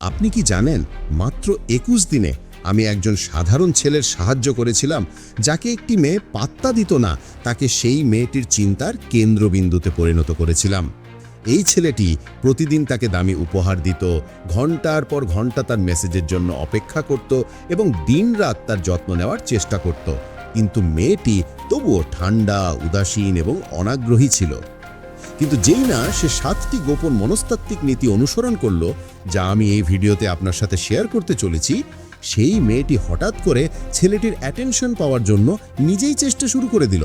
আপনি কি জানেন, মাত্র একুশ দিনে আমি একজন সাধারণ ছেলের সাহায্য করেছিলাম, যাকে একটি মেয়ে পাত্তা দিত না, তাকে সেই মেয়েটির চিন্তার কেন্দ্রবিন্দুতে পরিণত করেছিলাম। এই ছেলেটি প্রতিদিন তাকে দামি উপহার দিত ঘণ্টার পর ঘণ্টা তার মেসেজের জন্য অপেক্ষা করত এবং দিনরাত তার যত্ন নেওয়ার চেষ্টা করত। কিন্তু মেয়েটি তবুও ঠান্ডা, উদাসীন এবং অনাগ্রহী ছিল। কিন্তু যেই না, সে সাতটি গোপন মনস্তাত্ত্বিক নীতি অনুসরণ করল, যা আমি এই ভিডিওতে আপনার সাথে শেয়ার করতে চলেছি। সেই মেয়েটি হঠাৎ করে ছেলেটির অ্যাটেনশন পাওয়ার জন্য নিজেই চেষ্টা শুরু করে দিল।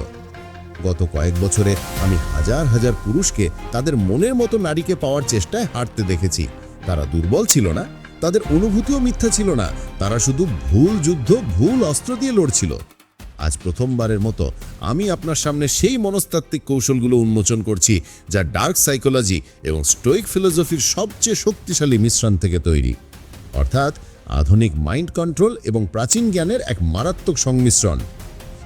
গত কয়েক বছরে আমি হাজার হাজার পুরুষকে তাদের মনের মতো নারীকে পাওয়ার চেষ্টায় হাঁটতে দেখেছি। তারা দুর্বল ছিল না, তাদের অনুভূতিও মিথ্যা ছিল না, তারা শুধু ভুল যুদ্ধ, ভুল অস্ত্র দিয়ে লড়ছিল। আজ প্রথমবারের মতো আমি আপনার সামনে সেই মনস্তাত্ত্বিক কৌশলগুলো উন্মোচন করছি, যা ডার্ক সাইকোলজি এবং স্টোইক ফিলোসফির সবচেয়ে শক্তিশালী মিশ্রণ থেকে তৈরি। অর্থাৎ আধুনিক মাইন্ড কন্ট্রোল এবং প্রাচীন জ্ঞানের এক মারাত্মক সংমিশ্রণ।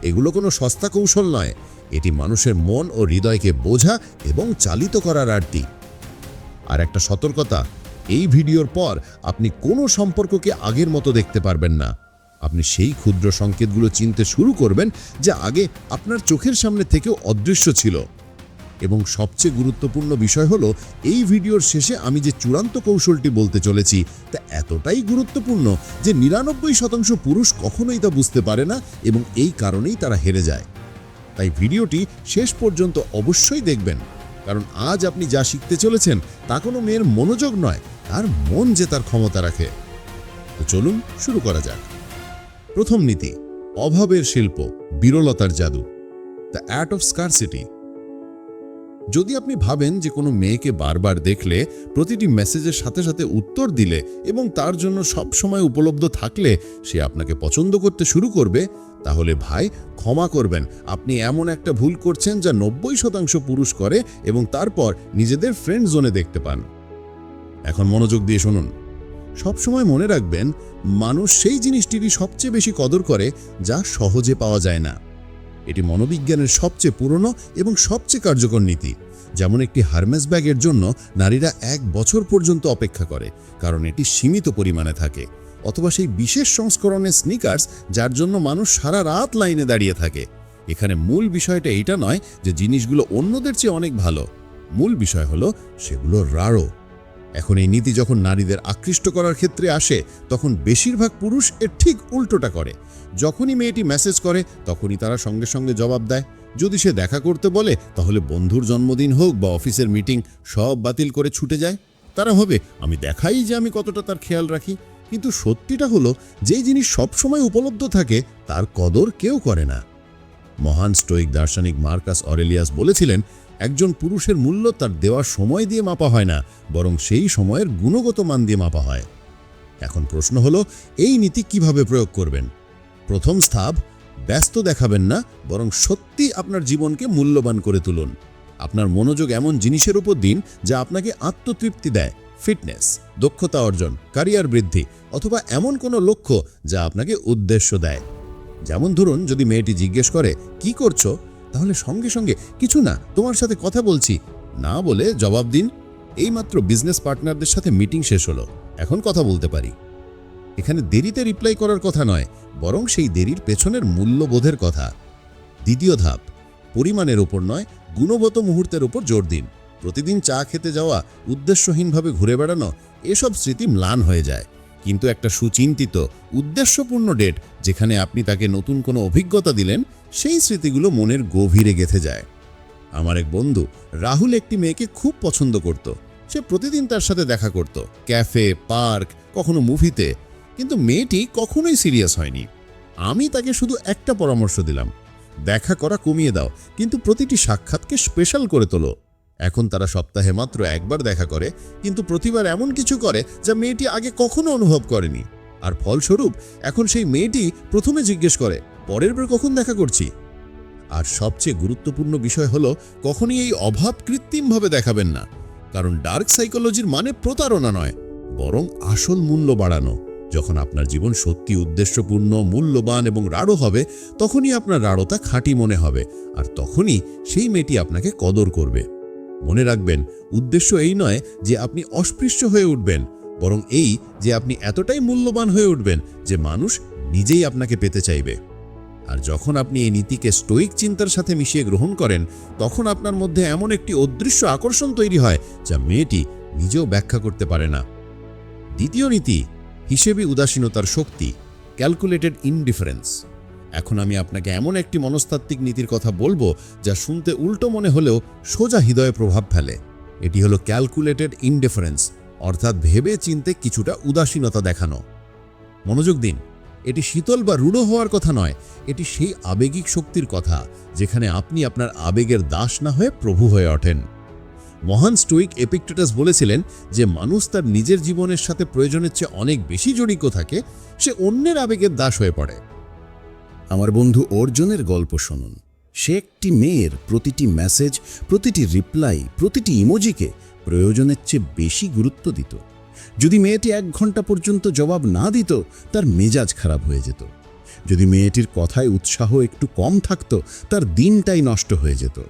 এগুলো কোনো সস্তা কৌশল নয়, এটি মানুষের মন ও হৃদয়কে বোঝা এবং চালিত করার আরটি আর একটা সতর্কতা, এই ভিডিওর পর আপনি কোনো সম্পর্ককে আগের মতো দেখতে পারবেন না। আপনি সেই ক্ষুদ্র সংকেতগুলো চিনতে শুরু করবেন যা আগে আপনার চোখের সামনে থেকেও অদৃশ্য ছিল। এবং সবচেয়ে গুরুত্বপূর্ণ বিষয় হলো, এই ভিডিওর শেষে আমি যে চূড়ান্ত কৌশলটি বলতে চলেছি, তা এতটাই গুরুত্বপূর্ণ যে নিরানব্বই শতাংশ পুরুষ কখনোই তা বুঝতে পারে না এবং এই কারণেই তারা হেরে যায়। তাই ভিডিওটি শেষ পর্যন্ত অবশ্যই দেখবেন, কারণ আজ আপনি যা শিখতে চলেছেন তা কোনো মেয়ের মনোযোগ নয়, তার মন যে তার ক্ষমতা রাখে। তো চলুন শুরু করা যাক। প্রথম নীতি, অভাবের শিল্প, বিরলতার জাদু দ্য অ্যাট অফ স্কারসিটি যদি আপনি ভাবেন যে কোনো মেয়েকে বারবার দেখলে প্রতিটি মেসেজের সাথে সাথে উত্তর দিলে এবং তার জন্য সব সময় উপলব্ধ থাকলে সে আপনাকে পছন্দ করতে শুরু করবে, তাহলে ভাই ক্ষমা করবেন। আপনি এমন একটা ভুল করছেন যা নব্বই শতাংশ পুরুষ করে এবং তারপর নিজেদের ফ্রেন্ড জোনে দেখতে পান। এখন মনোযোগ দিয়ে শুনুন। সবসময় মনে রাখবেন, মানুষ সেই জিনিসটিরই সবচেয়ে বেশি কদর করে যা সহজে পাওয়া যায় না। এটি মনোবিজ্ঞানের সবচেয়ে পুরনো এবং সবচেয়ে কার্যকর নীতি। যেমন একটি হারমেস ব্যাগের জন্য নারীরা এক বছর পর্যন্ত অপেক্ষা করে, কারণ এটি সীমিত পরিমাণে থাকে। অথবা সেই বিশেষ সংস্করণের স্নিকার্স যার জন্য মানুষ সারা রাত লাইনে দাঁড়িয়ে থাকে। এখানে মূল বিষয়টা এইটা নয় যে জিনিসগুলো অন্যদের চেয়ে অনেক ভালো। মূল বিষয় হলো সেগুলো রাড়ো এখন এই নীতি যখন নারীদের আকৃষ্ট করার ক্ষেত্রে আসে, তখন বেশিরভাগ পুরুষ এর ঠিক উল্টোটা করে। যখনই মেয়েটি মেসেজ করে, তখনই তারা সঙ্গে সঙ্গে জবাব দেয়। যদি সে দেখা করতে বলে, তাহলে বন্ধুর জন্মদিন হোক বা অফিসের মিটিং সব বাতিল করে ছুটে যায়। তারা হবে আমি দেখাই যে আমি কতটা তার খেয়াল রাখি। কিন্তু সত্যিটা হলো, যেই জিনিস সবসময় উপলব্ধ থাকে, তার কদর কেউ করে না। মহান স্টোইক দার্শনিক মার্কাস অরেলিয়াস বলেছিলেন একজন পুরুষের মূল্য তার দেওয়ার সময় দিয়ে মাপা হয় না, বরং সেই সময়ের গুণগত মান দিয়ে মাপা হয়। এখন প্রশ্ন হলো, এই নীতি কীভাবে প্রয়োগ করবেন? প্রথম ধাপ, ব্যস্ত দেখাবেন না, বরং সত্যি আপনার জীবনকে মূল্যবান করে তুলুন। আপনার মনোযোগ এমন জিনিসের উপর দিন, যা আপনাকে আত্মতৃপ্তি দেয়। ফিটনেস, দক্ষতা অর্জন, ক্যারিয়ার বৃদ্ধি, অথবা এমন কোনো লক্ষ্য যা আপনাকে উদ্দেশ্য দেয়। যেমন ধরুন, যদি মেয়েটি জিজ্ঞেস করে, কি করছ? তাহলে সঙ্গে সঙ্গে কিছু না, তোমার সাথে কথা বলছি। না বলে জবাব দিন। এইমাত্র বিজনেস পার্টনারদের সাথে মিটিং শেষ হলো। এখন কথা বলতে পারি। এখানে দেরিতে রিপ্লাই করার কথা নয়, বরং সেই দেরির পেছনের মূল্যবোধের কথা। দ্বিতীয় ধাপ, পরিমাণের ওপর নয়, গুণগত মুহূর্তের ওপর জোর দিন। প্রতিদিন চা খেতে যাওয়া, উদ্দেশ্যহীনভাবে ঘুরে বেড়ানো, এসব স্মৃতি ম্লান হয়ে যায়। কিন্তু একটা সুচিন্তিত, উদ্দেশ্যপূর্ণ ডেট যেখানে আপনি তাকে নতুন কোনো অভিজ্ঞতা দিলেন সেই স্মৃতিগুলো মনের গভীরে গেথে যায়। আমার এক বন্ধু রাহুল একটি মেয়েকে খুব পছন্দ করত। সে প্রতিদিন তার সাথে দেখা করত। ক্যাফে, পার্ক, কখনো মুভিতে। কিন্তু মেয়েটি কখনোই সিরিয়াস হয়নি। আমি তাকে শুধু একটা পরামর্শ দিলাম। দেখা করা কমিয়ে দাও, কিন্তু প্রতিটি সাক্ষাৎকে স্পেশাল করে তোলো। এখন তারা সপ্তাহে মাত্র একবার দেখা করে, কিন্তু প্রতিবার এমন কিছু করে যা মেয়েটি আগে কখনো অনুভব করেনি। আর ফলস্বরূপ, এখন সেই মেয়েটি প্রথমে জিজ্ঞেস করে পরের বার কখন দেখা করছি? আর সবচেয়ে গুরুত্বপূর্ণ বিষয় হলো, কখনই এই অভাব কৃত্রিমভাবে দেখাবেন না। কারণ ডার্ক সাইকোলজির মানে প্রতারণা নয়, বরং আসল মূল্য বাড়ানো। যখন আপনার জীবন সত্যি উদ্দেশ্যপূর্ণ, মূল্যবান এবং রাড়ো হবে, তখনই আপনার রাড়তা খাঁটি মনে হবে, আর তখনই সেই মেয়েটি আপনাকে কদর করবে। মনে রাখবেন, উদ্দেশ্য এই নয় যে আপনি অস্পৃশ্য হয়ে উঠবেন, বরং এই যে আপনি এতটাই মূল্যবান হয়ে উঠবেন যে মানুষ নিজেই আপনাকে পেতে চাইবে। আর যখন আপনি এই নীতিকে স্টোইক চিন্তার সাথে মিশিয়ে গ্রহণ করেন, তখন আপনার মধ্যে এমন একটি অদৃশ্য আকর্ষণ তৈরি হয় যা মেয়েটি নিজেও ব্যাখ্যা করতে পারে না। দ্বিতীয় নীতি, হিসেবে উদাসীনতার শক্তি ক্যালকুলেটেড ইনডিফারেন্স এখন আমি আপনাকে এমন একটি মনস্তাত্ত্বিক নীতির কথা বলব যা শুনতে উল্টো মনে হলেও সোজা হৃদয়ে প্রভাব ফেলে। এটি হলো ক্যালকুলেটেড ইনডিফারেন্স অর্থাৎ ভেবে চিনতে কিছুটা উদাসীনতা দেখানো। মনোযোগ দিন। এটি শীতল বা রূঢ় হওয়ার কথা নয়, এটি সেই আবেগিক শক্তির কথা, যেখানে আপনি আপনার আবেগের দাস না হয়ে প্রভু হয়ে ওঠেন। মহান স্টোইক এপিকটেটাস বলেছিলেন যে মানুষ তার নিজের জীবনের সাথে প্রয়োজনের চেয়ে অনেক বেশি জড়িত থাকে, সে অন্যের আবেগের দাস হয়ে পড়ে। আমার বন্ধু অর্জুনের গল্প শুনুন। সে একটি মেয়ের প্রতিটি মেসেজ, প্রতিটি রিপ্লাই, প্রতিটি ইমোজিকে প্রয়োজনের চেয়ে বেশি গুরুত্ব দিত। যদি মেয়েটি এক ঘণ্টা পর্যন্ত জবাব না দিত, তার মেজাজ খারাপ হয়ে যেত। যদি মেয়েটির কথায় উৎসাহ একটু কম থাকতো, তার দিনটাই নষ্ট হয়ে যেত।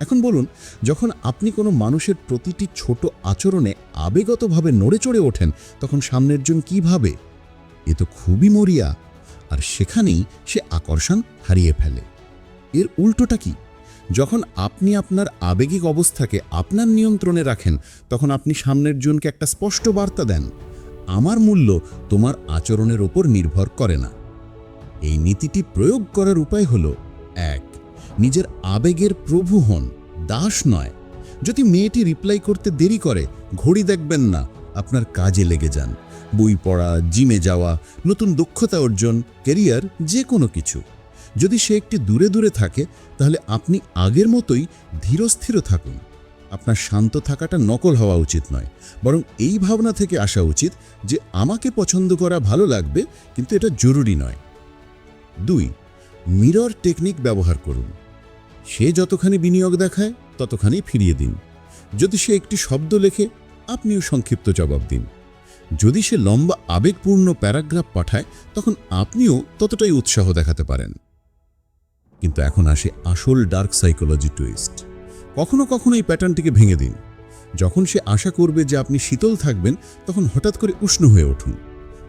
এখন বলুন, যখন আপনি কোনো মানুষের প্রতিটি ছোট আচরণে আবেগতভাবে নড়ে চড়ে ওঠেন, তখন সামনের জন কী ভাবে? এ তো খুবই মরিয়া। আর সেখানেই সে আকর্ষণ হারিয়ে ফেলে। এর উল্টোটা কি? যখন আপনি আপনার আবেগিক অবস্থাকে আপনার নিয়ন্ত্রণে রাখেন, তখন আপনি সামনের জনকে একটা স্পষ্ট বার্তা দেন। আমার মূল্য তোমার আচরণের ওপর নির্ভর করে না। এই নীতিটি প্রয়োগ করার উপায় হল, এক, নিজের আবেগের প্রভু হন, দাস নয়। যদি মেয়েটি রিপ্লাই করতে দেরি করে, ঘড়ি দেখবেন না, আপনার কাজে লেগে যান। বই পড়া জিমে যাওয়া, নতুন দক্ষতা অর্জন কেরিয়ার যে কোনো কিছু। যদি সে একটি দূরে দূরে থাকে, তাহলে আপনি আগের মতোই ধীরস্থির থাকুন। আপনার শান্ত থাকাটা নকল হওয়া উচিত নয়, বরং এই ভাবনা থেকে আসা উচিত যে আমাকে পছন্দ করা ভালো লাগবে, কিন্তু এটা জরুরি নয়। দুই, মিরর টেকনিক ব্যবহার করুন। সে যতখানি বিনিয়োগ দেখায়, ততখানি ফিরিয়ে দিন। যদি সে একটি শব্দ লেখে, আপনিও সংক্ষিপ্ত জবাব দিন। যদি সে লম্বা আবেগপূর্ণ প্যারাগ্রাফ পাঠায়, তখন আপনিও ততটাই উৎসাহ দেখাতে পারেন। কিন্তু এখন আসে আসল ডার্ক সাইকোলজি টুইস্ট কখনো কখনো এই প্যাটার্নটিকে ভেঙে দিন। যখন সে আশা করবে যে আপনি শীতল থাকবেন, তখন হঠাৎ করে উষ্ণ হয়ে উঠুন।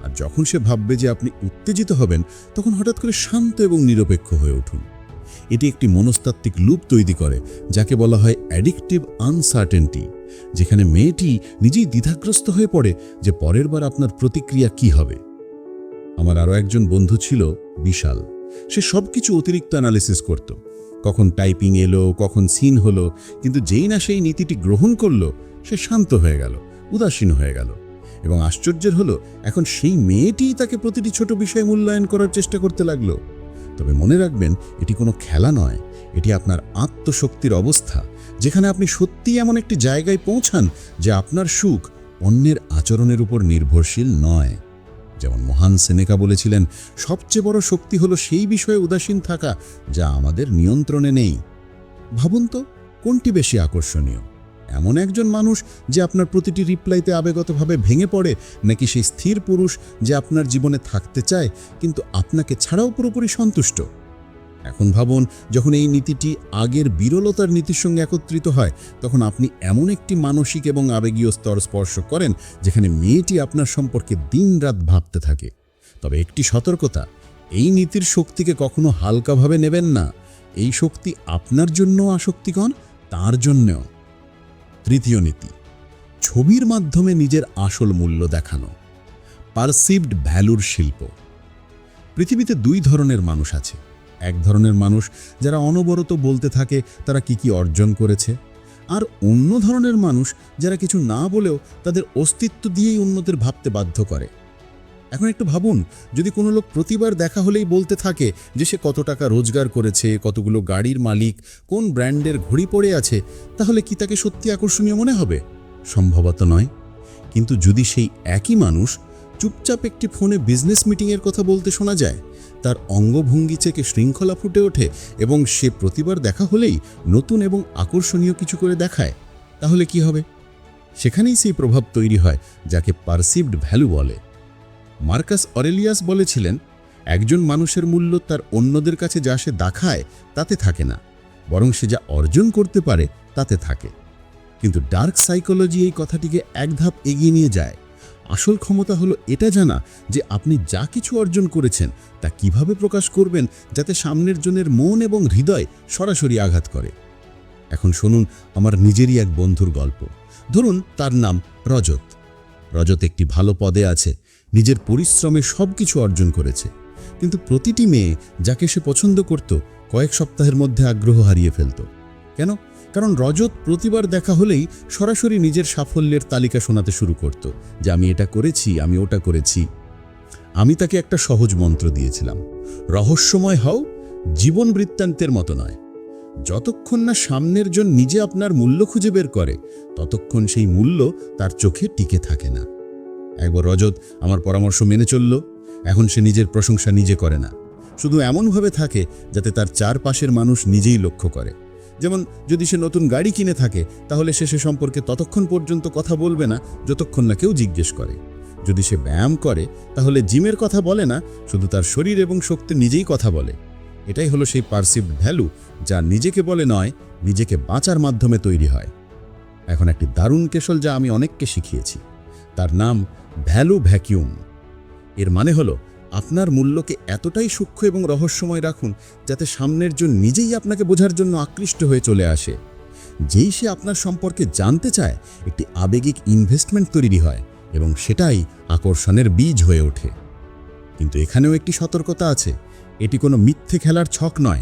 আর যখন সে ভাববে যে আপনি উত্তেজিত হবেন, তখন হঠাৎ করে শান্ত এবং নিরপেক্ষ হয়ে উঠুন। এটি একটি মনস্তাত্ত্বিক লুপ তৈরি করে, যাকে বলা হয় অ্যাডিকটিভ আনসার্টেনটি যেখানে মেয়েটি নিজেই দ্বিধাগ্রস্ত হয়ে পড়ে যে পরের বার আপনার প্রতিক্রিয়া কি হবে। আমার আরও একজন বন্ধু ছিল বিশাল। সে সব কিছু অতিরিক্ত অ্যানালিসিস করত। কখন টাইপিং এলো, কখন সিন হলো, কিন্তু যেই না সেই নীতিটি গ্রহণ করল, সে শান্ত হয়ে গেল, উদাসীন হয়ে গেল। এবং আশ্চর্যের হলো, এখন সেই মেয়েটিই তাকে প্রতিটি ছোট বিষয় মূল্যায়ন করার চেষ্টা করতে লাগল। তবে মনে রাখবেন, এটি কোনো খেলা নয়, এটি আপনার আত্মশক্তির অবস্থা, যেখানে আপনি সত্যিই এমন একটি জায়গায় পৌঁছান, যে আপনার সুখ অন্যের আচরণের উপর নির্ভরশীল নয়। যেমন মহান সেনেকা বলেছিলেন, সবচেয়ে বড় শক্তি হলো সেই বিষয়ে উদাসীন থাকা যা আমাদের নিয়ন্ত্রণে নেই। ভাবুন তো, কোনটি বেশি আকর্ষণীয়? এমন একজন মানুষ যে আপনার প্রতিটি রিপ্লাইতে আবেগতভাবে ভেঙে পড়ে, নাকি সেই স্থির পুরুষ যে আপনার জীবনে থাকতে চায়, কিন্তু আপনাকে ছাড়াও পুরোপুরি সন্তুষ্ট? এখন ভাবুন, যখন এই নীতিটি আগের বিরলতার নীতির সঙ্গে একত্রিত হয়, তখন আপনি এমন একটি মানসিক এবং আবেগীয় স্তর স্পর্শ করেন, যেখানে মেয়েটি আপনার সম্পর্কে দিনরাত ভাবতে থাকে। তবে একটি সতর্কতা, এই নীতির শক্তিকে কখনো হালকাভাবে নেবেন না। এই শক্তি আপনার জন্য আসক্তিকণ তার জন্যও। তৃতীয় নীতি, ছবির মাধ্যমে নিজের আসল মূল্য দেখানো। পারসিভড ভ্যালুর শিল্প। পৃথিবীতে দুই ধরনের মানুষ আছে। এক ধরনের মানুষ যারা অনবরত বলতে থাকে তারা কি কি অর্জন করেছে? আর অন্য ধরনের মানুষ যারা কিছু না বলেও তাদের অস্তিত্ব দিয়েই অন্যদের ভাবতে বাধ্য করে। এখন একটু ভাবুন, যদি কোনো লোক প্রতিবার দেখা হলেই বলতে থাকে যে সে কত টাকা রোজগার করেছে, কতগুলো গাড়ির মালিক, কোন ব্র্যান্ডের ঘড়ি পড়ে আছে, তাহলে কি তাকে সত্যি আকর্ষণীয় মনে হবে? সম্ভবত নয়। কিন্তু যদি সেই একই মানুষ চুপচাপ একটি ফোনে বিজনেস মিটিংয়ের কথা বলতে শোনা যায় তার অঙ্গভঙ্গি থেকে শৃঙ্খলা ফুটে ওঠে এবং সে প্রতিবার দেখা হলেই নতুন এবং আকর্ষণীয় কিছু করে দেখায়। তাহলে কি হবে? সেখানেই সেই প্রভাব তৈরি হয়, যাকে পারসিভড ভ্যালু বলে। মার্কাস অরেলিয়াস বলেছিলেন, একজন মানুষের মূল্য তার অন্যদের কাছে যা সে দেখায়, তাতে থাকে না। বরং সে যা অর্জন করতে পারে, তাতে থাকে। কিন্তু ডার্ক সাইকোলজি এই কথাটিকে এক ধাপ এগিয়ে নিয়ে যায়। আসল ক্ষমতা হলো এটা জানা যে আপনি যা কিছু অর্জন করেছেন, তা কীভাবে প্রকাশ করবেন যাতে সামনের জনের মন এবং হৃদয় সরাসরি আঘাত করে। এখন শুনুন আমার নিজেরই এক বন্ধুর গল্প। ধরুন তার নাম রজত। রজত একটি ভালো পদে আছে, নিজের পরিশ্রমে সব কিছু অর্জন করেছে। কিন্তু প্রতিটি মেয়ে যাকে সে পছন্দ করত, কয়েক সপ্তাহের মধ্যে আগ্রহ হারিয়ে ফেলত। কেন? কারণ রজত প্রতিবার দেখা হলেই সরাসরি নিজের সাফল্যের তালিকা শোনাতে শুরু করত যে আমি এটা করেছি, আমি ওটা করেছি। আমি তাকে একটা সহজ মন্ত্র দিয়েছিলাম, রহস্যময় হও, জীবন বৃত্তান্তের মতো নয়। যতক্ষণ না সামনের জন নিজে আপনার মূল্য খুঁজে বের করে, ততক্ষণ সেই মূল্য তার চোখে টিকে থাকে না। একবার রজত আমার পরামর্শ মেনে চলল, এখন সে নিজের প্রশংসা নিজে করে না। শুধু এমনভাবে থাকে যাতে তার চারপাশের মানুষ নিজেই লক্ষ্য করে। যেমন যদি সে নতুন গাড়ি কিনে থাকে, তাহলে সে সে সম্পর্কে ততক্ষণ পর্যন্ত কথা বলবে না, যতক্ষণ না কেউ জিজ্ঞেস করে। যদি সে ব্যায়াম করে, তাহলে জিমের কথা বলে না, শুধু তার শরীর এবং শক্তি নিজেই কথা বলে। এটাই হলো সেই পারসিভড ভ্যালু, যা নিজেকে বলে নয়, নিজেকে বাঁচার মাধ্যমে তৈরি হয়। এখন একটি দারুণ কেশল যা আমি অনেককে শিখিয়েছি। তার নাম ভ্যালু ভ্যাকিউম। এর মানে হলো আপনার মূল্যকে এতটাই সূক্ষ্ম এবং রহস্যময় রাখুন যাতে সামনের জন নিজেই আপনাকে বোঝার জন্য আকৃষ্ট হয়ে চলে আসে। যেই সে আপনার সম্পর্কে জানতে চায়, একটি আবেগিক ইনভেস্টমেন্ট তৈরি হয় এবং সেটাই আকর্ষণের বীজ হয়ে ওঠে। কিন্তু এখানেও একটি সতর্কতা আছে। এটি কোনো মিথ্যে খেলার ছক নয়।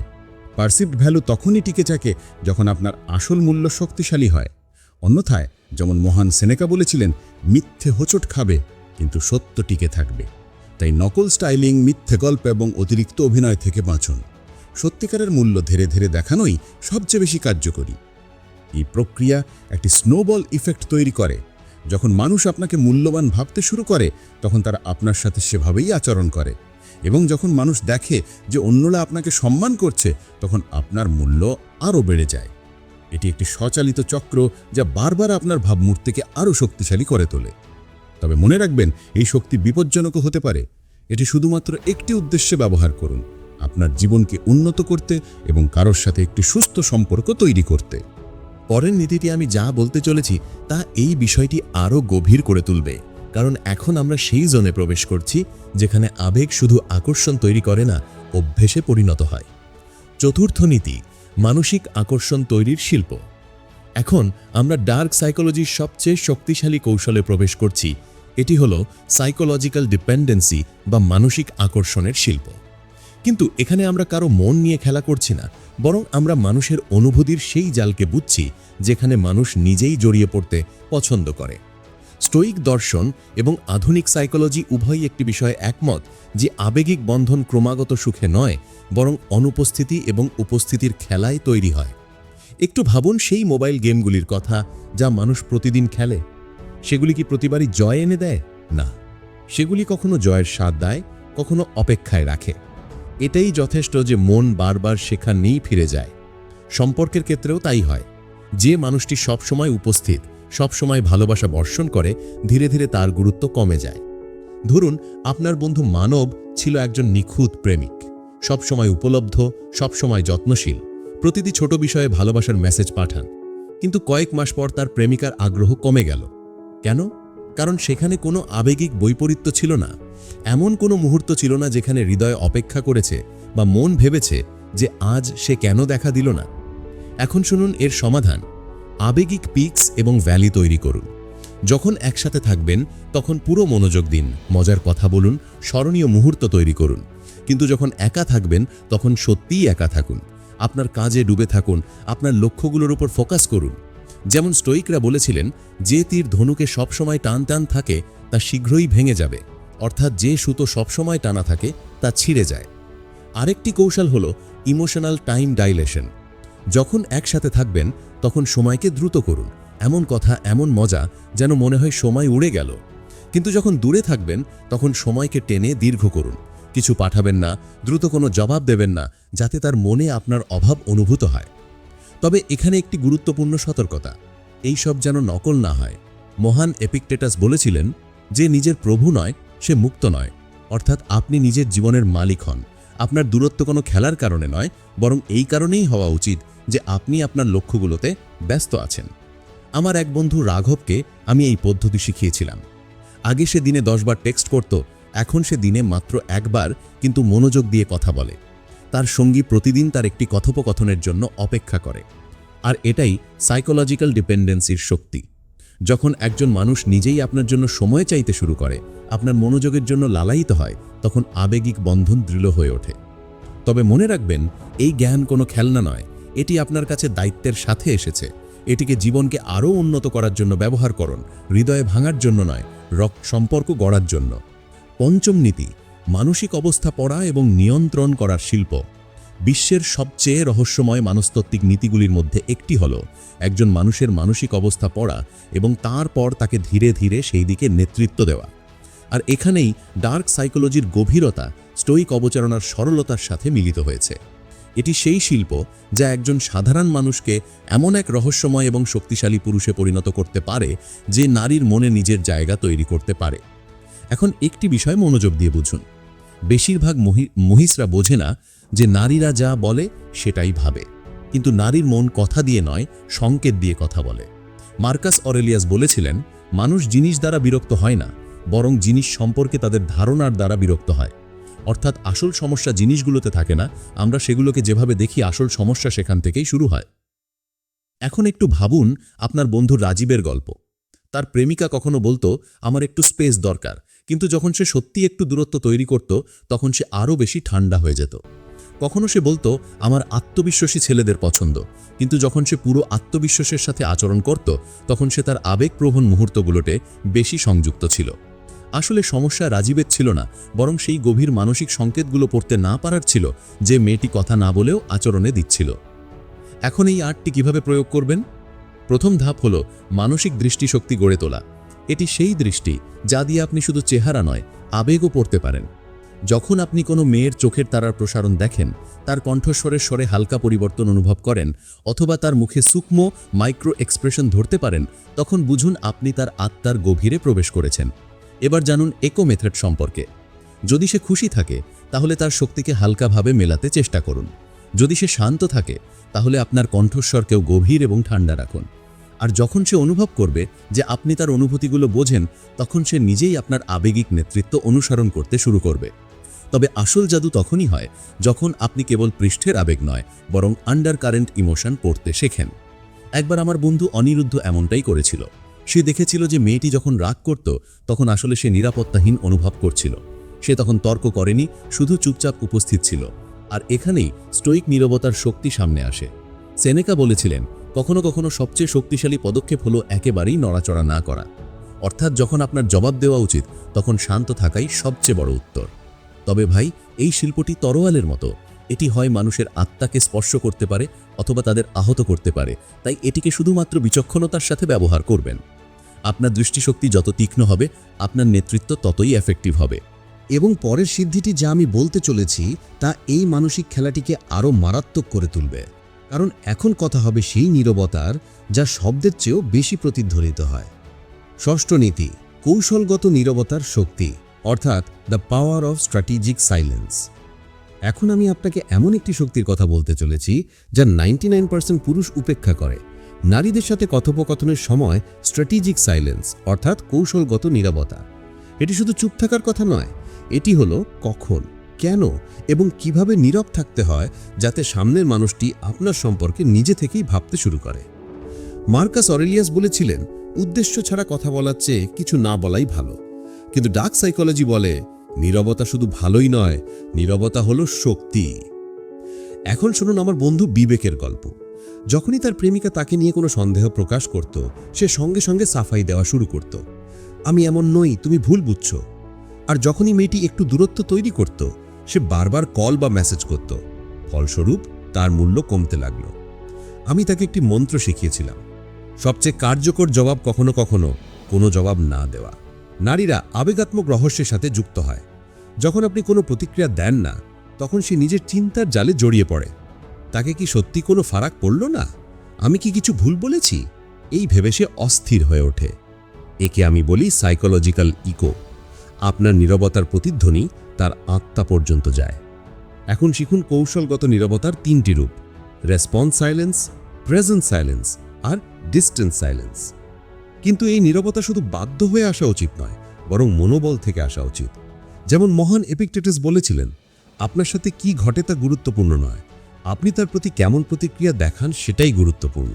পারসিভড ভ্যালু তখনই টিকে থাকে যখন আপনার আসল মূল্য শক্তিশালী হয়। অন্যথায়, যেমন মহান সেনেকা বলেছিলেন, মিথ্যে হোঁচট খাবে, কিন্তু সত্য টিকে থাকবে। তাই নকল স্টাইলিং, মিথ্যে গল্প এবং অতিরিক্ত অভিনয় থেকে বাঁচুন। সত্যিকারের মূল্য ধীরে ধীরে দেখানোই সবচেয়ে বেশি কার্যকরী। এই প্রক্রিয়া একটি স্নোবল ইফেক্ট তৈরি করে। যখন মানুষ আপনাকে মূল্যবান ভাবতে শুরু করে, তখন তারা আপনার সাথে সেভাবেই আচরণ করে। এবং যখন মানুষ দেখে যে অন্যরা আপনাকে সম্মান করছে, তখন আপনার মূল্য আরও বেড়ে যায়। এটি একটি স্বচালিত চক্র যা বারবার আপনার ভাবমূর্তিকে আরও শক্তিশালী করে তোলে। তবে মনে রাখবেন, এই শক্তি বিপজ্জনকও হতে পারে। এটি শুধুমাত্র একটি উদ্দেশ্যে ব্যবহার করুন, আপনার জীবনকে উন্নত করতে এবং কারোর সাথে একটি সুস্থ সম্পর্ক তৈরি করতে। পরের নীতিটি আমি যা বলতে চলেছি, তা এই বিষয়টি আরও গভীর করে তুলবে। কারণ এখন আমরা সেই জোনে প্রবেশ করছি, যেখানে আবেগ শুধু আকর্ষণ তৈরি করে না, অভ্যেসে পরিণত হয়। চতুর্থ নীতি, মানসিক আকর্ষণ তৈরির শিল্প। এখন আমরা ডার্ক সাইকোলজির সবচেয়ে শক্তিশালী কৌশলে প্রবেশ করছি এটি হল সাইকোলজিক্যাল ডিপেন্ডেন্সি বা মানসিক আকর্ষণের শিল্প। কিন্তু এখানে আমরা কারও মন নিয়ে খেলা করছি না, বরং আমরা মানুষের অনুভূতির সেই জালকে বুঝছি যেখানে মানুষ নিজেই জড়িয়ে পড়তে পছন্দ করে। স্টোইক দর্শন এবং আধুনিক সাইকোলজি উভয়ই একটি বিষয়ে একমত যে আবেগিক বন্ধন ক্রমাগত সুখে নয়, বরং অনুপস্থিতি এবং উপস্থিতির খেলায় তৈরি হয়। একটু ভাবুন সেই মোবাইল গেমগুলির কথা যা মানুষ প্রতিদিন খেলে। সেগুলি কি প্রতিবারই জয় এনে দেয়? না। সেগুলি কখনো জয়ের স্বাদ দেয়, কখনো অপেক্ষায় রাখে। এটাই যথেষ্ট যে মন বারবার শেখা নেই ফিরে যায়। সম্পর্কের ক্ষেত্রেও তাই হয়। যে মানুষটি সবসময় উপস্থিত, সবসময় ভালোবাসা বর্ষণ করে, ধীরে ধীরে তার গুরুত্ব কমে যায়। ধরুন, আপনার বন্ধু মানব ছিল একজন নিখুঁত প্রেমিক। সবসময় উপলব্ধ, সবসময় যত্নশীল। প্রতিটি ছোট বিষয়ে ভালোবাসার মেসেজ পাঠান। কিন্তু কয়েক মাস পর তার প্রেমিকার আগ্রহ কমে গেল। কেন? কারণ সেখানে কোনো আবেগিক বৈপরীত্য ছিল না। এমন কোনো মুহূর্ত ছিল না যেখানে হৃদয় অপেক্ষা করেছে বা মন ভেবেছে যে আজ সে কেন দেখা দিল না। এখন শুনুন এর সমাধান। আবেগিক পিকস এবং ভ্যালি তৈরি করুন। যখন একসাথে থাকবেন, তখন পুরো মনোযোগ দিন, মজার কথা বলুন, স্মরণীয় মুহূর্ত তৈরি করুন। কিন্তু যখন একা থাকবেন, তখন সত্যিই একা থাকুন। আপনার কাজে ডুবে থাকুন, আপনার লক্ষ্যগুলোর উপর ফোকাস করুন। যেমন স্টোইকরা বলেছিলেন, যে তীর ধনুকে সবসময় টান টান থাকে, তা শীঘ্রই ভেঙে যাবে। অর্থাৎ যে সুতো সবসময় টানা থাকে, তা ছিঁড়ে যায়। আরেকটি কৌশল হল ইমোশনাল টাইম ডাইলেশন। যখন একসাথে থাকবেন, তখন সময়কে দ্রুত করুন। এমন কথা, এমন মজা, যেন মনে হয় সময় উড়ে গেল। কিন্তু যখন দূরে থাকবেন, তখন সময়কে টেনে দীর্ঘ করুন। কিছু পাঠাবেন না, দ্রুত কোনো জবাব দেবেন না, যাতে তার মনে আপনার অভাব অনুভূত হয়। তবে এখানে একটি গুরুত্বপূর্ণ সতর্কতা। এই সব যেন নকল না হয়। মহান এপিকটেটাস বলেছিলেন যে, নিজের প্রভু নয়, সে মুক্ত নয়। অর্থাৎ আপনি নিজের জীবনের মালিক হন। আপনার দূরত্ব কোনো খেলার কারণে নয়, বরং এই কারণেই হওয়া উচিত যে, আপনি আপনার লক্ষ্যগুলোতে ব্যস্ত আছেন। আমার এক বন্ধু রাঘবকে আমি এই পদ্ধতি শিখিয়েছিলাম। আগে সে দিনে দশবার টেক্সট করত, এখন সে দিনে মাত্র একবার কিন্তু মনোযোগ দিয়ে কথা বলে। তার সঙ্গী প্রতিদিন তার একটি কথোপকথনের জন্য অপেক্ষা করে। আর এটাই সাইকোলজিক্যাল ডিপেন্ডেন্সির শক্তি। যখন একজন মানুষ নিজেই আপনার জন্য সময় চাইতে শুরু করে, আপনার মনোযোগের জন্য লালায়িত হয়, তখন আবেগিক বন্ধন দৃঢ় হয়ে ওঠে। তবে মনে রাখবেন, এই জ্ঞান কোনো খেলনা নয়, এটি আপনার কাছে দায়িত্বের সাথে এসেছে। এটিকে জীবনকে আরও উন্নত করার জন্য ব্যবহার করুন, হৃদয়ে ভাঙার জন্য নয় রক সম্পর্ক গড়ার জন্য। পঞ্চম নীতি মানসিক অবস্থা পড়া এবং নিয়ন্ত্রণ করার শিল্প। বিশ্বের সবচেয়ে রহস্যময় মানস্তত্ত্বিক নীতিগুলির মধ্যে একটি হল একজন মানুষের মানসিক অবস্থা পড়া এবং তারপর তাকে ধীরে ধীরে সেই দিকে নেতৃত্ব দেওয়া। আর এখানেই ডার্ক সাইকোলজির গভীরতা, স্টোইক অবচারণার সরলতার সাথে মিলিত হয়েছে। এটি সেই শিল্প যা একজন সাধারণ মানুষকে এমন এক রহস্যময় এবং শক্তিশালী পুরুষে পরিণত করতে পারে যে নারীর মনে নিজের জায়গা তৈরি করতে পারে। এখন একটি বিষয় মনোযোগ দিয়ে বুঝুন। বেশিরভাগ মহিষরা বোঝে না যে নারীরা যা বলে সেটাই ভাবে। কিন্তু নারীর মন কথা দিয়ে নয়, সংকেত দিয়ে কথা বলে। মার্কাস অরেলিয়াস বলেছিলেন, মানুষ জিনিস দ্বারা বিরক্ত হয় না, বরং জিনিস সম্পর্কে তাদের ধারণার দ্বারা বিরক্ত হয়। অর্থাৎ আসল সমস্যা জিনিসগুলোতে থাকে না, আমরা সেগুলোকে যেভাবে দেখি আসল সমস্যা সেখান থেকেই শুরু হয়। এখন একটু ভাবুন, আপনার বন্ধু রাজীবের গল্প। তার প্রেমিকা কখনো বলতো, আমার একটু স্পেস দরকার। কিন্তু যখন সে সত্যি একটু দূরত্ব তৈরি করত, তখন সে আরও বেশি ঠান্ডা হয়ে যেত। কখনো সে বলতো, আমার আত্মবিশ্বাসী ছেলেদের পছন্দ। কিন্তু যখন সে পুরো আত্মবিশ্বাসের সাথে আচরণ করত, তখন সে তার আবেগপ্রবণ মুহূর্তগুলোতে বেশি সংযুক্ত ছিল। আসলে সমস্যা রাজীবের ছিল না, বরং সেই গভীর মানসিক সংকেতগুলো পড়তে না পারার ছিল, যে মেয়েটি কথা না বলেও আচরণে দিচ্ছিল। এখন এই আর্টটি কীভাবে প্রয়োগ করবেন? প্রথম ধাপ হল মানসিক দৃষ্টিশক্তি গড়ে তোলা। এটি সেই দৃষ্টি যা দিয়ে আপনি শুধু চেহারা নয়, আবেগও পড়তে পারেন। যখন আপনি কোনো মেয়ের চোখের তারার প্রসারণ দেখেন, তার কণ্ঠস্বরের স্বরে হালকা পরিবর্তন অনুভব করেন অথবা তার মুখে সূক্ষ্ম মাইক্রো এক্সপ্রেশন ধরতে পারেন, তখন বুঝুন আপনি তার আত্মার গভীরে প্রবেশ করেছেন। এবার জানুন একো মেথড সম্পর্কে। যদি সে খুশি থাকে, তাহলে তার শক্তিকে হালকাভাবে মেলাতে চেষ্টা করুন। যদি সে শান্ত থাকে, তাহলে আপনার কণ্ঠস্বরকেও গভীর এবং ঠান্ডা রাখুন। আর যখন সে অনুভব করবে যে আপনি তার অনুভূতিগুলো বোঝেন, তখন সে নিজেই আপনার আবেগিক নেতৃত্ব অনুসরণ করতে শুরু করবে। তবে আসল জাদু তখনই হয় যখন আপনি কেবল পৃষ্ঠের আবেগ নয়, বরং আন্ডার কারেন্ট ইমোশন পড়তে শেখেন। একবার আমার বন্ধু অনিরুদ্ধ এমনটাই করেছিল। সে দেখেছিল যে মেয়েটি যখন রাগ করত, তখন আসলে সে নিরাপত্তাহীন অনুভব করছিল। সে তখন তর্ক করেনি, শুধু চুপচাপ উপস্থিত ছিল। আর এখানেই স্টোইক নীরবতার শক্তি সামনে আসে। সেনেকা বলেছিলেন কখনো কখনো সবচেয়ে শক্তিশালী পদক্ষেপ হলো একেবারেই নড়াচড়া না করা। অর্থাৎ যখন আপনার জবাব দেওয়া উচিত, তখন শান্ত থাকাই সবচেয়ে বড় উত্তর। তবে ভাই, এই শিল্পটি তরোয়ালের মতো। এটি হয় মানুষের আত্মাকে স্পর্শ করতে পারে অথবা তাদের আহত করতে পারে। তাই এটিকে শুধুমাত্র বিচক্ষণতার সাথে ব্যবহার করবেন। আপনার দৃষ্টিশক্তি যত তীক্ষ্ণ হবে, আপনার নেতৃত্ব ততই এফেক্টিভ হবে। এবং পরের সিদ্ধিটি যা আমি বলতে চলেছি, তা এই মানসিক খেলাটিকে আরও মারাত্মক করে তুলবে। কারণ এখন কথা হবে সেই নীরবতার যা শব্দের চেয়েও বেশি প্রতিধ্বনিত হয়। ষষ্ঠ নীতি, কৌশলগত নীরবতার শক্তি, অর্থাৎ the power of strategic silence এখন আমি আপনাকে এমন একটি শক্তির কথা বলতে চলেছি, যা নাইনটি পুরুষ উপেক্ষা করে। নারীদের সাথে কথোপকথনের সময় স্ট্র্যাটেজিক সাইলেন্স অর্থাৎ কৌশলগত নীরবতা। এটি শুধু চুপ থাকার কথা নয়, এটি হলো কখন। কেন এবং কীভাবে নীরব থাকতে হয় যাতে সামনের মানুষটি আপনার সম্পর্কে নিজে থেকেই ভাবতে শুরু করে? মার্কাস অরেলিয়াস বলেছিলেন, উদ্দেশ্য ছাড়া কথা বলার চেয়ে কিছু না বলাই ভালো। কিন্তু ডার্ক সাইকোলজি বলে, নীরবতা শুধু ভালোই নয়, নীরবতা হলো শক্তি। এখন শুনুন আমার বন্ধু বিবেকের গল্প। যখনই তার প্রেমিকা তাকে নিয়ে কোনো সন্দেহ প্রকাশ করত, সে সঙ্গে সঙ্গে সাফাই দেওয়া শুরু করত। আমি এমন নই, তুমি ভুল বুঝছ। আর যখনই মেয়েটি একটু দূরত্ব তৈরি করত সে বারবার কল বা মেসেজ করত। ফলস্বরূপ, তার মূল্য কমতে লাগল। আমি তাকে একটি মন্ত্র শিখিয়েছিলাম। সবচেয়ে কার্যকর জবাব কখনো কখনো কোনো জবাব না দেওয়া। নারীরা আবেগাত্মক রহস্যের সাথে যুক্ত হয়। যখন আপনি কোনো প্রতিক্রিয়া দেন না, তখন সে নিজের চিন্তার জালে জড়িয়ে পড়ে। তাকে কি সত্যি কোনো ফারাক পড়ল না? আমি কি কিছু ভুল বলেছি? এই ভেবে সে অস্থির হয়ে ওঠে। একে আমি বলি সাইকোলজিক্যাল ইকো। আপনার নীরবতার প্রতিধ্বনি তার আত্মা পর্যন্ত যায়। এখন শিখুন কৌশলগত নীরবতার তিনটি রূপ। রেসপন্স সাইলেন্স প্রেজেন্ট সাইলেন্স আর ডিস্টেন্স সাইলেন্স। কিন্তু এই নীরবতা শুধু বাধ্য হয়ে আসা উচিত নয়, বরং মনোবল থেকে আসা উচিত। যেমন মহান এপিকটেটাস বলেছিলেন, আপনার সাথে কি ঘটে তা গুরুত্বপূর্ণ নয়। আপনি তার প্রতি কেমন প্রতিক্রিয়া দেখান সেটাই গুরুত্বপূর্ণ।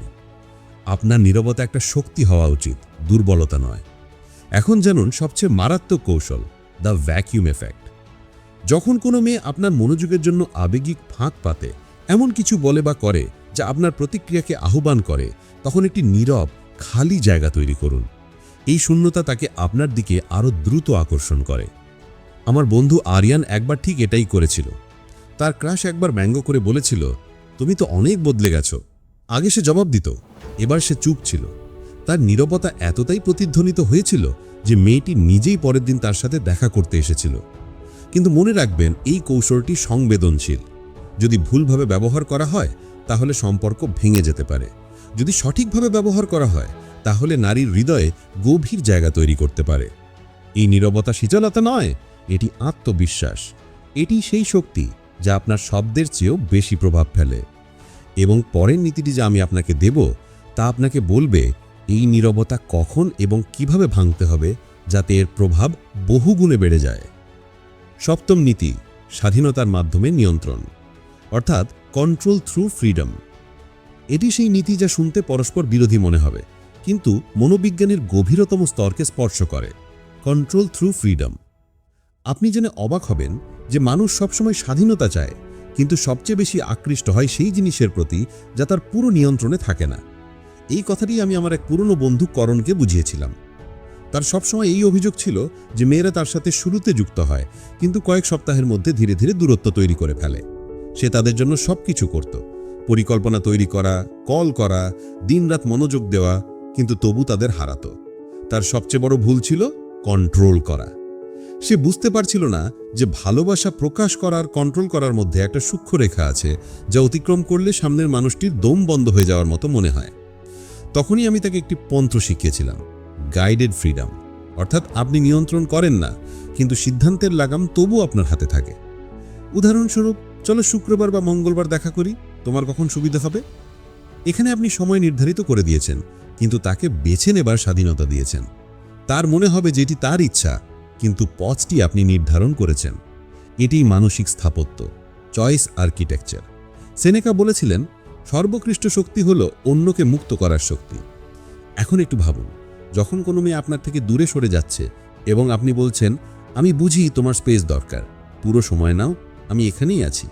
আপনার নীরবতা একটা শক্তি হওয়া উচিত, দুর্বলতা নয়। এখন জানুন সবচেয়ে মারাত্মক কৌশল, দ্য ভ্যাকিউম এফেক্ট। যখন কোনো মেয়ে আপনার মনোযোগের জন্য আবেগিক ফাঁক পাতে, এমন কিছু বলে বা করে যা আপনার প্রতিক্রিয়াকে আহ্বান করে, তখন একটি নীরব, খালি জায়গা তৈরি করুন। এই শূন্যতা তাকে আপনার দিকে আরও দ্রুত আকর্ষণ করে। আমার বন্ধু আরিয়ান একবার ঠিক এটাই করেছিল। তার ক্রাশ একবার ব্যঙ্গ করে বলেছিল, তুমি তো অনেক বদলে গেছো। আগে সে জবাব দিত, এবার সে চুপ ছিল। তার নীরবতা এতটাই প্রতিধ্বনিত হয়েছিল যে মেয়েটি নিজেই পরের দিন তার সাথে দেখা করতে এসেছিল। কিন্তু মনে রাখবেন, এই কৌশলটি সংবেদনশীল। যদি ভুলভাবে ব্যবহার করা হয়, তাহলে সম্পর্ক ভেঙে যেতে পারে। যদি সঠিকভাবে ব্যবহার করা হয়, তাহলে নারীর হৃদয়ে গভীর জায়গা তৈরি করতে পারে। এই নীরবতা শীতলতা নয়, এটি আত্মবিশ্বাস। এটি সেই শক্তি যা আপনার শব্দের চেয়েও বেশি প্রভাব ফেলে। এবং পরের নীতিটি যা আমি আপনাকে দেব, তা আপনাকে বলবে, এই নীরবতা কখন এবং কীভাবে ভাঙতে হবে, যাতে এর প্রভাব বহুগুণে বেড়ে যায়। সপ্তম নীতি, স্বাধীনতার মাধ্যমে নিয়ন্ত্রণ, অর্থাৎ কন্ট্রোল থ্রু ফ্রিডম এটি সেই নীতি যা শুনতে পরস্পর বিরোধী মনে হবে, কিন্তু মনোবিজ্ঞানের গভীরতম স্তরকে স্পর্শ করে কন্ট্রোল থ্রু ফ্রিডম আপনি জেনে অবাক হবেন যে মানুষ সবসময় স্বাধীনতা চায়, কিন্তু সবচেয়ে বেশি আকৃষ্ট হয় সেই জিনিসের প্রতি যা তার পুরো নিয়ন্ত্রণে থাকে না। এই কথাটি আমি আমার এক পুরনো বন্ধু করণকে বুঝিয়েছিলাম। তার সবসময় এই অভিযোগ ছিল যে মেয়েরা তার সাথে শুরুতে যুক্ত হয়, কিন্তু কয়েক সপ্তাহের মধ্যে ধীরে ধীরে দূরত্ব তৈরি করে ফেলে। সে তাদের জন্য সব কিছু করত। পরিকল্পনা তৈরি করা, কল করা, দিনরাত মনোযোগ দেওয়া, কিন্তু তবু তাদের হারাতো। তার সবচেয়ে বড় ভুল ছিল কন্ট্রোল করা। সে বুঝতে পারছিল না যে ভালোবাসা প্রকাশ করার, কন্ট্রোল করার মধ্যে একটা সূক্ষ্ম রেখা আছে, যা অতিক্রম করলে সামনের মানুষটির দম বন্ধ হয়ে যাওয়ার মতো মনে হয়। তখনই আমি তাকে একটি পন্ত্র শিখিয়েছিলাম। গাইডেড ফ্রিডম অর্থাৎ আপনি নিয়ন্ত্রণ করেন না, কিন্তু সিদ্ধান্তের লাগাম তবু আপনার হাতে থাকে। উদাহরণস্বরূপ, চলো শুক্রবার বা মঙ্গলবার দেখা করি, তোমার কখন সুবিধা হবে? এখানে আপনি সময় নির্ধারিত করে দিয়েছেন, কিন্তু তাকে বেছে নেবার স্বাধীনতা দিয়েছেন। তার মনে হবে যেটি তার ইচ্ছা, কিন্তু পথটি আপনি নির্ধারণ করেছেন। এটি মানসিক স্থাপত্য, চয়েস আর্কিটেকচার। সেনেকা বলেছিলেন, সর্বকৃষ্ট শক্তি হল অন্যকে মুক্ত করার শক্তি। এখন একটু ভাবুন। যখন কোনো মেয়ে আপনার থেকে দূরে সরে যাচ্ছে এবং আপনি বলছেন, আমি বুঝি তোমার স্পেস দরকার, পুরো সময় নাও, আমি এখানেই আছি।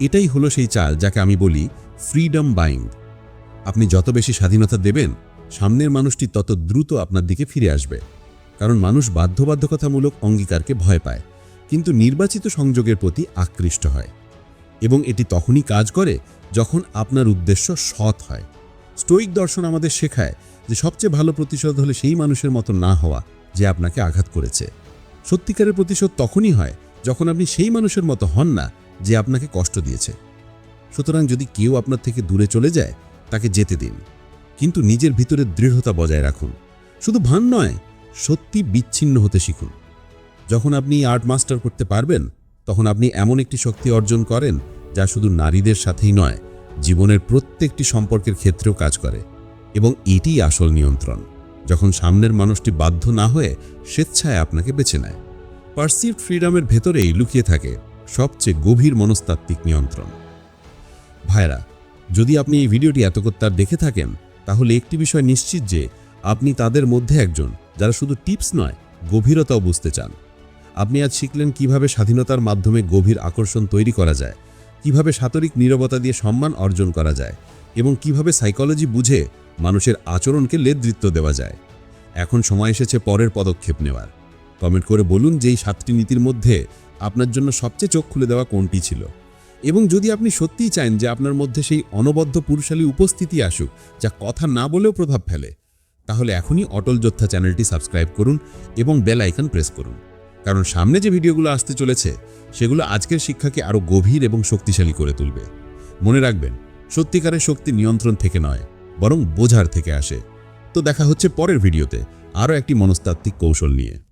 এটাই হলো সেই চাল যাকে আমি বলি ফ্রিডম বাইন্ড আপনি যত বেশি স্বাধীনতা দেবেন, সামনের মানুষটি তত দ্রুত আপনার দিকে ফিরে আসবে। কারণ মানুষ বাধ্যবাধ্যকতামূলক অঙ্গীকারকে ভয় পায়, কিন্তু নির্বাচিত সংযোগের প্রতি আকৃষ্ট হয়। এবং এটি তখনই কাজ করে যখন আপনার উদ্দেশ্য সৎ হয়। স্টোইক দর্শন আমাদের শেখায় যে সবচেয়ে ভালো প্রতিশোধ হলে সেই মানুষের মতো না হওয়া যে আপনাকে আঘাত করেছে। সত্যিকারের প্রতিশোধ তখনই হয় যখন আপনি সেই মানুষের মতো হন না যে আপনাকে কষ্ট দিয়েছে। সুতরাং যদি কেউ আপনার থেকে দূরে চলে যায়, তাকে যেতে দিন। কিন্তু নিজের ভিতরে দৃঢ়তা বজায় রাখুন। শুধু ভান নয়, সত্যি বিচ্ছিন্ন হতে শিখুন। যখন আপনি আর্ট মাস্টার করতে পারবেন, তখন আপনি এমন একটি শক্তি অর্জন করেন যা শুধু নারীদের সাথেই নয়, জীবনের প্রত্যেকটি সম্পর্কের ক্ষেত্রেও কাজ করে। এবং এটিই আসল নিয়ন্ত্রণ। যখন সামনের মানুষটি বাধ্য না হয়ে স্বেচ্ছায় আপনাকে বেছে নেয়। পারসিভড ফ্রিডমের ভেতরেই লুকিয়ে থাকে সবচেয়ে গভীর মনস্তাত্ত্বিক নিয়ন্ত্রণ। ভাইরা যদি আপনি এই ভিডিওটি এতকত্তার দেখে থাকেন, তাহলে একটি বিষয় নিশ্চিত যে আপনি তাদের মধ্যে একজন যারা শুধু টিপস নয়, গভীরতাও বুঝতে চান। আপনি আজ শিখলেন কীভাবে স্বাধীনতার মাধ্যমে গভীর আকর্ষণ তৈরি করা যায়, কীভাবে সাতরিক নীরবতা দিয়ে সম্মান অর্জন করা যায় এবং কীভাবে সাইকোলজি বুঝে মানুষের আচরণকে লেদৃত্ব দেওয়া যায়। এখন সময় এসেছে পরের পদক্ষেপ নেওয়ার। কমেন্ট করে বলুন যে এই সাতটি নীতির মধ্যে আপনার জন্য সবচেয়ে চোখ খুলে দেওয়া কোনটি ছিল? এবং যদি আপনি সত্যিই চান যে আপনার মধ্যে সেই অনবদ্য পুরুষালী উপস্থিতি আসুক, যা কথা না বলেও প্রভাব ফেলে, তাহলে এখনই অটল যোদ্ধা চ্যানেলটি সাবস্ক্রাইব করুন এবং বেল আইকন প্রেস করুন। কারণ সামনে যে ভিডিওগুলো আসতে চলেছে, সেগুলো আজকের শিক্ষাকে আরও গভীর এবং শক্তিশালী করে তুলবে। মনে রাখবেন, সত্যিকারের শক্তি নিয়ন্ত্রণ থেকে নয় বরং বোঝার থেকে আসে। তো দেখা হচ্ছে পরের ভিডিওতে। আরও একটি মনস্তাত্ত্বিক কৌশল নিয়ে।